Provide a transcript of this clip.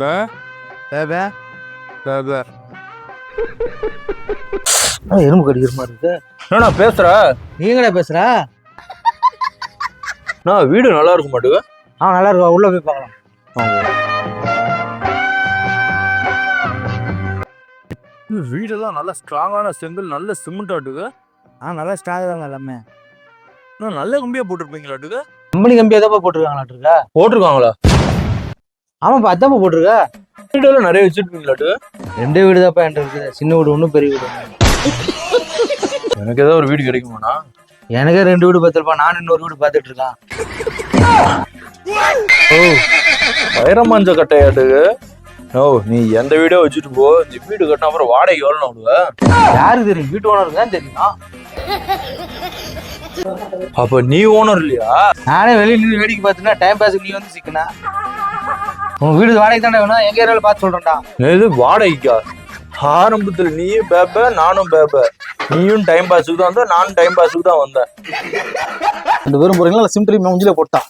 பே தேவை பே பே எறும்பு கடிக்கிற மாதிரி இருக்கு. என்னண்ணா பேசுற? நீங்களே பேசுற? நான் வீடு நல்லா இருக்க மாட்டேங்க ஆ நல்லா இருக்கா. உள்ள போய் பார்க்கலாம். வீடெல்லாம் நல்லா ஸ்ட்ராங்கான செங்கல் நல்ல சிமெண்ட் ஆட்டுக்கு ஆ நல்லா ஸ்ட்ராங் தாங்க எல்லாமே. நான் நல்ல கம்பியா போட்டிருப்பீங்களாட்டுக்கு கம்பெனி கம்பி எதப்பா போட்டிருக்காங்களாட்டுருக்கா போட்டிருக்காங்களா? ஆமாப்பா அதாப்பா போட்டிருக்கா. வீடெல்லாம் நிறைய வச்சிருப்பீங்களாட்டு ரெண்டே வீடு தான்ப்பா என்கிட்ட இருக்குது. சின்ன வீடு ஒன்றும் பெரிய வீடு. எனக்கு ஏதாவது ஒரு வீடு கிடைக்குமாண்ணா? எனக்கே ரெண்டு வீடு பார்த்துருப்பா. நான் இன்னொரு வீடு பார்த்துட்டு இருக்கான் ஓ வைரமாஞ்ச கட்டையாட்டுக்கு? ஓ நீ எந்த வீடோ வச்சுட்டு போ. இந்த வீடு கட்டின அப்புறம் வாடகை எவ்வளோ விடுவ? யாருக்கு தெரியும்? வீட்டு ஓனருக்கு தான் தெரியும். அப்ப நீ ஓனர் இல்லையா? நானே வெளியே நின்று வேடிக்கை பார்த்துனா டைம் பாஸுக்கு நீ வந்து சிக்கனா. உன் வீடு வாடகை தானே வேணும்? எங்க ஏரியாவில் பார்த்து சொல்றேன்டா. இது வாடகைக்கா? ஆரம்பத்துல நீயும் பேப்ப நானும் பேப்ப. நீயும் டைம் பாஸுக்கு தான் வந்த நானும் டைம் பாஸுக்கு தான் வந்தேன். ரெண்டு பேரும் போறீங்களா? சிம் ட்ரீம் மூஞ்சில போட்டான்.